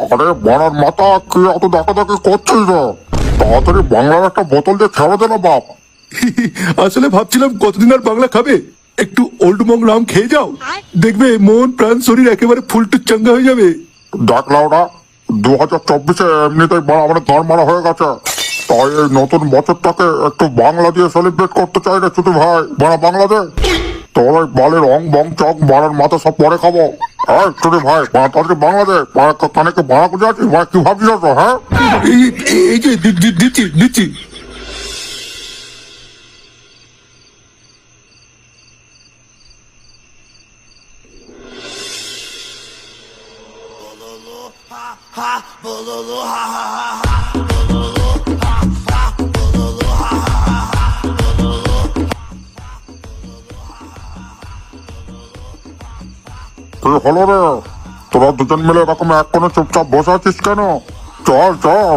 আরে বড়ার মাথা কি এত ডাকাডাকি করছিস রে তাড়াতাড়ি বাংলার একটা বোতল দিয়ে ছেড়ে দে না বাপ। আসলে ভাবছিলাম কতদিন আর বাংলা খাবে? একটু ওল্ড মং রাম খেয়ে যাও। দেখবে মন প্রাণ শরীর একেবারে ফুলটু চাঙ্গা হয়ে যাবে। দেখ লাউডা দু হাজার চব্বিশে এমনিতেই বড় আমাদের ধর মারা হয়ে গেছে। তাই এই নতুন বছরটাকে একটু বাংলা দিয়ে সেলিব্রেট করতে চাই রে ছোট ভাই। বড় বাংলা দে তোর ওই বালের রং বং চক বাড়ার মাথা সব পরে খাব। হ্যাঁ ছোট ভাই তাদেরকে বাংলা কানেকে ভাড়া করে আছিস ভাই কি ভাবছিস তো হ্যাঁ? এই এই- এই যে দি- দি- দিচ্ছি দিচ্ছি। তুই হলো রে, তোরা দুজন মিলে এরকম এক কোনো চুপচাপ বসে আছিস কেন? চল চল।